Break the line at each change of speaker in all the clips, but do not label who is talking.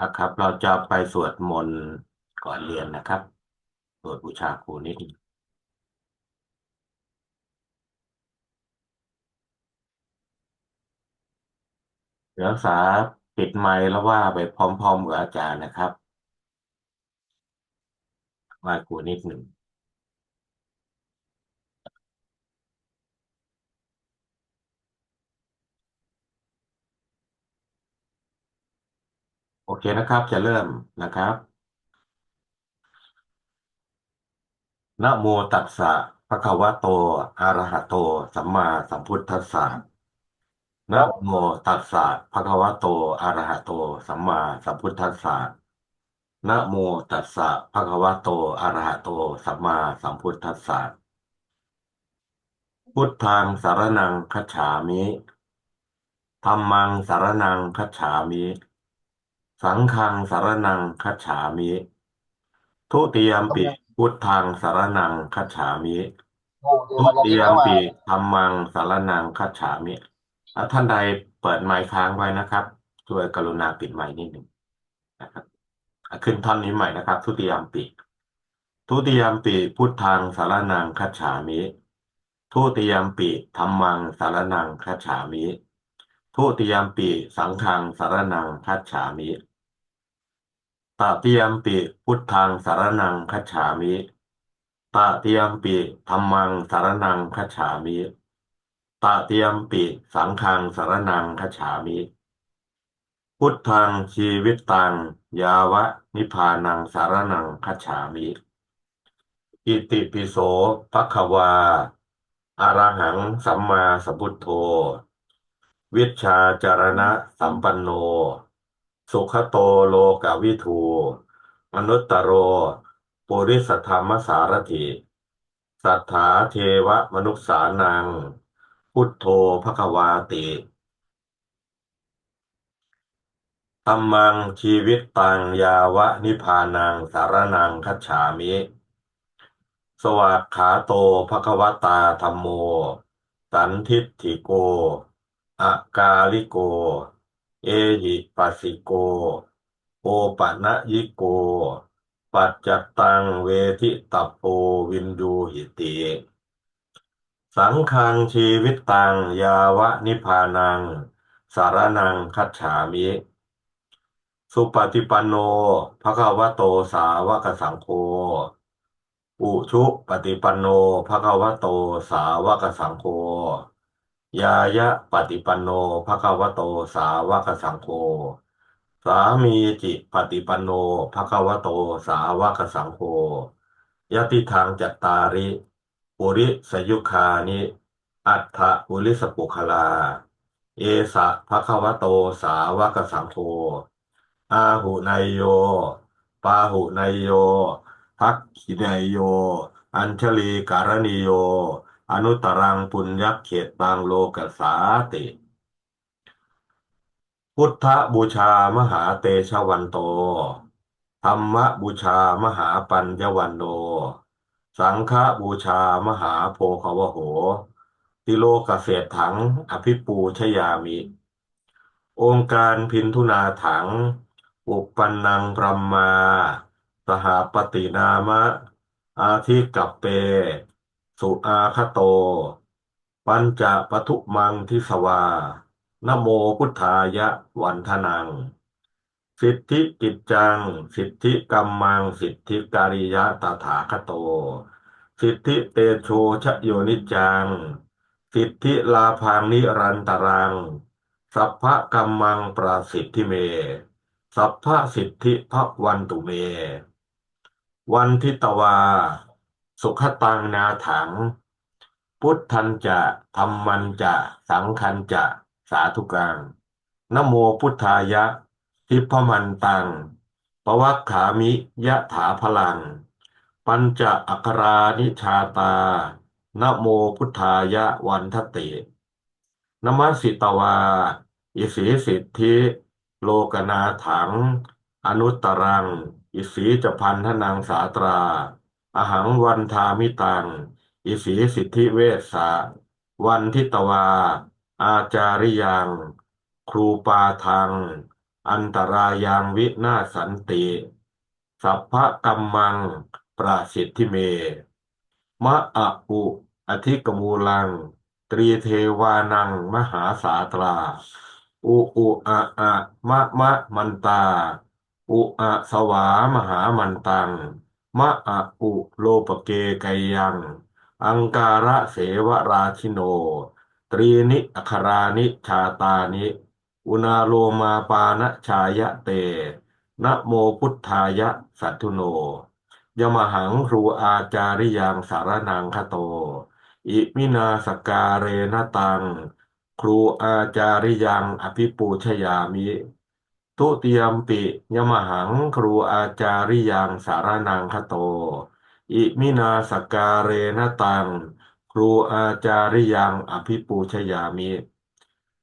นะครับ เราจะไปสวดมนต์ก่อนเรียนนะครับ สวดบูชาครูนิดนึงเดี๋ยวสาปิดไมค์แล้วว่าไปพร้อมๆกับอาจารย์นะครับไหว่าครูนิดหนึ่ง โอเคนะครับ จะเริ่มนะครับนะโมตัสสะภะคะวะโตอะระหะโต สัมมาสัมพุทธัสสะนะโมตัสสะภะคะวะโตอะระหะโต สัมมาสัมพุทธัสสะนะโมตัสสะภะคะวะโตอะระหะโต สัมมาสัมพุทธัสสะพุทธังสารนังคัจฉามิธัมมังสารนังคัจฉามิ สังฆังสารนังคัจฉามิ ทุติยมปิพุทธังสารนังคัจฉามิ
โอ้เดี๋ยว
ทุ
วันอา
ติ
ทิตย์
ย
เข้ามมา
ปิธัมมังสารนังคัจฉามิอะท่านใดเปิดไมค์ค้างไว้นะครับ ช่วยกรุณาปิดไมค์นิดหนึ่งนะครับอะขึ้นท่อนนี้ใหม่นะครับ ทุติยมปิ ทุติยมปิพุทธังสารนังคัจฉามิ ทุติยมปิธัมมังสารนังคัจฉามิ ทุติยมปิสังฆังสารนังคัจฉามิ ตติยมปิพุทธังสารนังคัจฉามิตติยมปิธัมมังสารนังคัจฉามิตติยมปิสังฆังสารนังคัจฉามิ พุทธังชีวิตตังยาวะนิพพานังสารนังคัจฉามิอิติปิโสภะคะวาอะระหังสัมมาสัมพุทโธ วิชชาจารณะสัมปันโน สุขโตโลกวิทู มนุตตโร ปุริสธรรมสารถิ สัทธาเทวมนุษย์สานัง พุทโธภควาติธัมมังชีวิตตังยาวะนิพานังสารนังคัจฉามิ สวากขาโตภควตาธัมโม สันทิฏฐิโก อากาลิโก เอหิปัสสิโก โอปะนะยิโก ปัจจตังเวทิตปโปวินยูหิติ สังฆังชีวิตตังยาวะนิพานัง สารนังคัจฉามิ สุปฏิปันโนภควโตสาวกสังโฆอุชุปฏิปันโนภะคะวะโตสาวกสังโฆ ยายะปฏิปันโนภะคะวะโตสาวกสังโฆ สามีจิปฏิปันโนภะคะวะโตสาวกสังโฆยติทางจัตตาริปุริสยุคานิ อัฏฐปุริสปุคลา เอสะภะคะวะโตสาวกสังโฆ อาหุนายโย ปาหุนายโยทักขินายโย อัญชลีการณิโย อนุตรังปุญญเขตตังโลกสาติ พุทธบูชามหาเตชะวันโต ธรรมบูชามหาปัญญวันโน สังฆบูชามหาโพคาวโห ติโลกเศษถังอภิปูชยามิ องค์การพินทุนาถัง อุปปันนังพรหมา สหปฏินามะ อาทิกัปเป สุอาคโต ปัญจปทุมังทิสวานโมพุทธายะวันทนัง สิทธิกิจจัง สิทธิกัมมัง สิทธิการิยะตถาคโต สิทธิเตโชชโยนิจัง สิทธิลาพังนิรันตรัง สัพพะกัมมังประสิทธิเม สัพพะสิทธิพระวันตุเม วันทิตวา สุขตังนาถัง พุทธันจะธรรมันจะสังคันจะสาธุกังนโมพุทธายะ ทิพมันตังปวัคขามิยะถาพลัง ปัญจะอัครานิชาตานโมพุทธายะวันทตินมัสสิตวา อิสีสิทธิ โลกนาถัง อนุตตรัง อิสีจะพันธนังสาตรา อหังวันทามิตัง อิสีสิทธิเวสสะวันทิตวา อาจาริยัง ครูปาทังอันตรายังวินาสันติ สัพพะกัมมัง ประสิทธิเม มะอะอุอธิกมูลัง ตรีเทวานัง มหาสาตรา อุอุอะอะมะมะมันตา อุอะสวามหามันตัง มะอะอุโลปเกไกยัง อังการะเสวราชิโน ตรีนิอัครานิชาตานิ อุณาโลมาปานชายะเต นะโมพุทธายะสัตุโนยมหังครูอาจาริยังสารนังคโต อิมินาสการเรนตัง ครูอาจาริยังอภิปูชยามิ ทุติยมปิยมหังครูอาจาริยังสารนังคโต อิมินาสการเรนตัง ครูอาจาริยังอภิปูชยามิ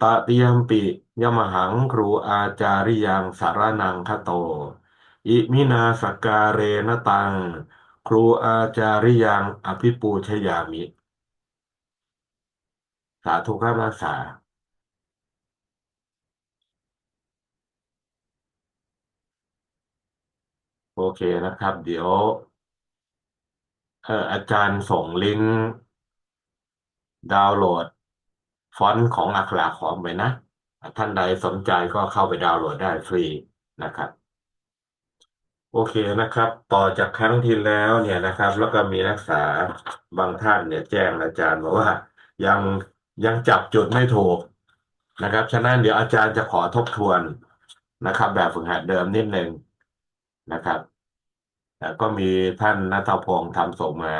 ตติยมปิยมหังครูอาจาริยังสารนังคโต อิมินาสการเรนตัง ครูอาจาริยังอภิปูชยามิ สาธุครับรักษา โอเคนะครับ เดี๋ยว เอ่ออาจารย์ส่งลิงก์ดาวน์โหลด ฟอนต์ของอักขระขอมไปนะ ท่านใดสนใจก็เข้าไปดาวน์โหลดได้ฟรีนะครับ โอเคนะครับ ต่อจากครั้งที่แล้วเนี่ยนะครับ แล้วก็มีนักศึกษาบางท่านเนี่ยแจ้งอาจารย์บอกว่ายังยังจับจุดไม่ถูกนะครับ ฉะนั้นเดี๋ยวอาจารย์จะขอทบทวนนะครับ แบบฝึกหัดเดิมนิดหนึ่ง นะครับแล้วก็มีท่านนัทพงศ์ทำส่งมา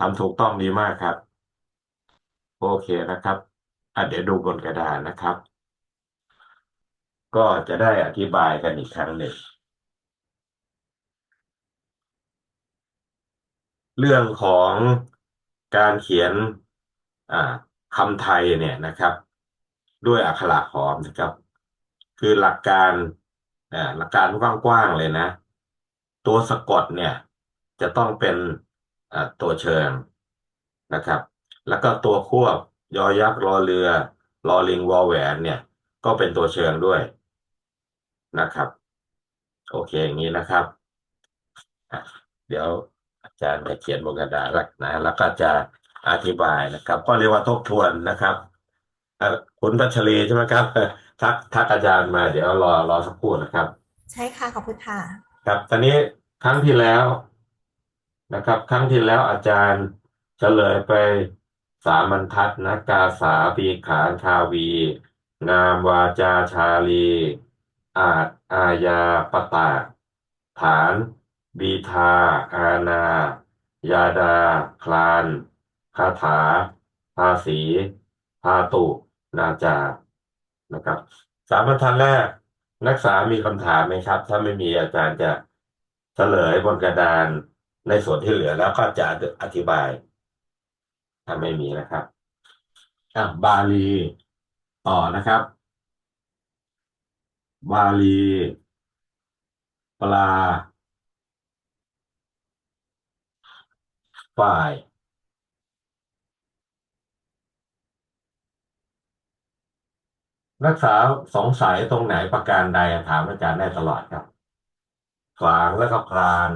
ทำถูกต้องดีมากครับ โอเคนะครับอะเดี๋ยวดูบนกระดานนะครับ ก็จะได้อธิบายกันอีกครั้งหนึ่ง เรื่องของการเขียนอ่าคำไทยเนี่ยนะครับ ด้วยอักขระขอมนะครับ คือหลักการอ่าหลักการกว้างๆเลยนะ ตัวสะกดเนี่ย จะต้องเป็นตัวเชิงนะครับ แล้วก็ตัวควบยอยักษ์รอเรือรอลิงวอแหวนเนี่ย ก็เป็นตัวเชิงด้วยนะครับ โอเคอย่างนี้นะครับ เดี๋ยวอาจารย์จะเขียนบนกระดาษแล้วนะแล้วก็จะอธิบายนะครับ ก็เรียกว่าทบทวนนะครับคุณพัชรีใช่ไหมครับ ทักทักอาจารย์มาเดี๋ยวรอรอสักครู่นะครับ
ใช่ค่ะ ขอบคุณค่ะ
ครับตอนนี้ครั้งที่แล้วนะครับ ครั้งที่แล้วอาจารย์เฉลยไปสามัญทัศน์นะกาสาปีขานคาวี งามวาจาชาลี อาจอาญาปตะฐานบีทา อาณายาดา คลานคาถา ภาษีพาตุ นาจา นะครับ สามบรรทัดแรก นักศึกษามีคำถามไหมครับ ถ้าไม่มีอาจารย์จะเฉลยบนกระดานในส่วนที่เหลือแล้วก็จะอธิบาย ถ้าไม่มีนะครับอะบาลีต่อนะครับ บาลี ปลาฝ่าย นักษาสงสัยตรงไหนประการใดถามอาจารย์ได้ตลอดครับฝางแล้วก็พราน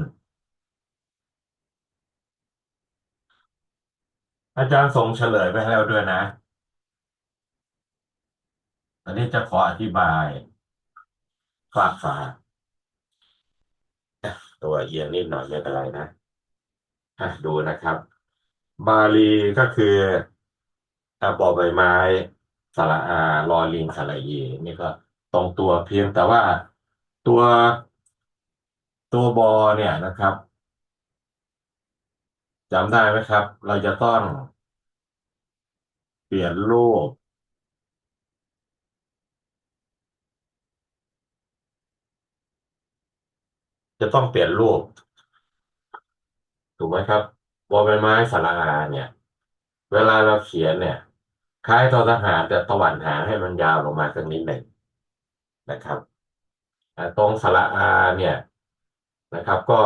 อาจารย์ส่งเฉลยไปให้แล้วด้วยนะอันนี้จะขออธิบายฝากฝาตัวเอียงนิดหน่อยไม่เป็นไรนะดูนะครับ บาลีก็คืออะบอใบไม้ สระอารอลิงสระอีนี่ก็ตรงตัวเพียงแต่ว่าตัวตัวบอเนี่ยนะครับจำได้ไหมครับ เราจะต้องเปลี่ยนรูป จะต้องเปลี่ยนรูป ถูกไหมครับบอใบไม้สระอาเนี่ย เวลาเราเขียนเนี่ย คล้ายทอทหารแต่ตะวันหางให้มันยาวลงมาสักนิดหนึ่งนะครับตรงสระอาเนี่ยนะครับ ก็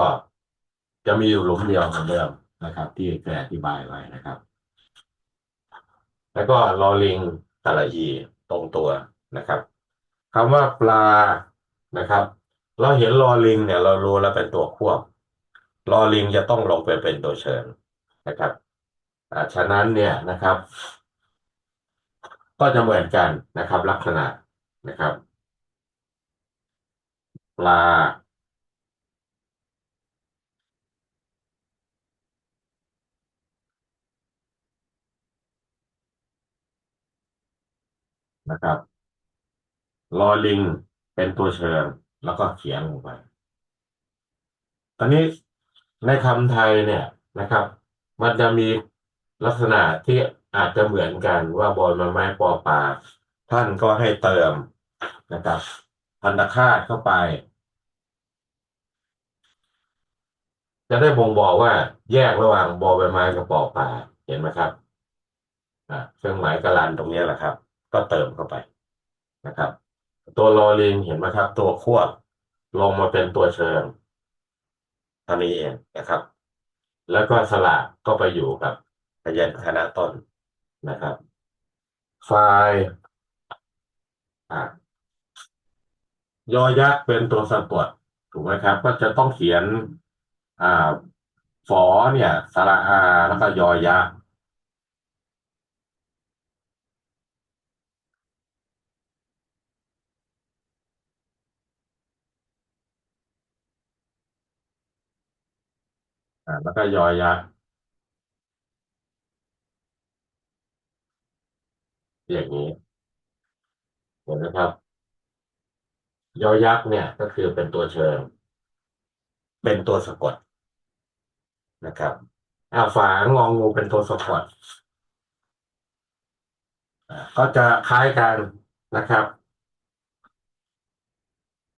จะมีอยู่หลุมเดียวเหมือนเดิมนะครับ ที่เคยอธิบายไว้นะครับ แล้วก็ลอลิงสระอีตรงตัวนะครับคำว่าปลานะครับ เราเห็นลอลิงเนี่ย เรารู้แล้วเป็นตัวควบลอลิงจะต้องลงไปเป็นตัวเชิญนะครับอ่าฉะนั้นเนี่ยนะครับ ก็จะเหมือนกันนะครับ ลักษณะนะครับ ปลา นะครับลอลิงเป็นตัวเชิญแล้วก็เขียนลงไป ตอนนี้ในคำไทยเนี่ยนะครับ มันจะมีลักษณะที่ อาจจะเหมือนกันว่าบอลมาไม้ปอปลาท่านก็ให้เติมนะครับพันธคาตเข้าไป จะได้บ่งบอกว่าแยกระหว่างบอใบไม้กับปอปลาเห็นไหมครับอ่าเครื่องหมายกาลันตรงนี้แหละครับ ก็เติมเข้าไปนะครับ ตัวลอลิงเห็นไหมครับ ตัวควบลงมาเป็นตัวเชิงเท่านี้เองนะครับ แล้วก็สระก็ไปอยู่กับพยัญชนะต้น นะครับ ไฟล์อะยอยักษ์เป็นตัวสะกดถูกไหมครับ ก็จะต้องเขียน อ่าฝอเนี่ย สระอาแล้วก็ยอยักษ์อ่าแล้วก็ยอยักษ์ อย่างนี้เห็นนะครับ ยอยักษ์เนี่ยก็คือเป็นตัวเชิงเป็นตัวสะกดนะครับอาฝางองูเป็นตัวสะกดก็จะคล้ายกันนะครับ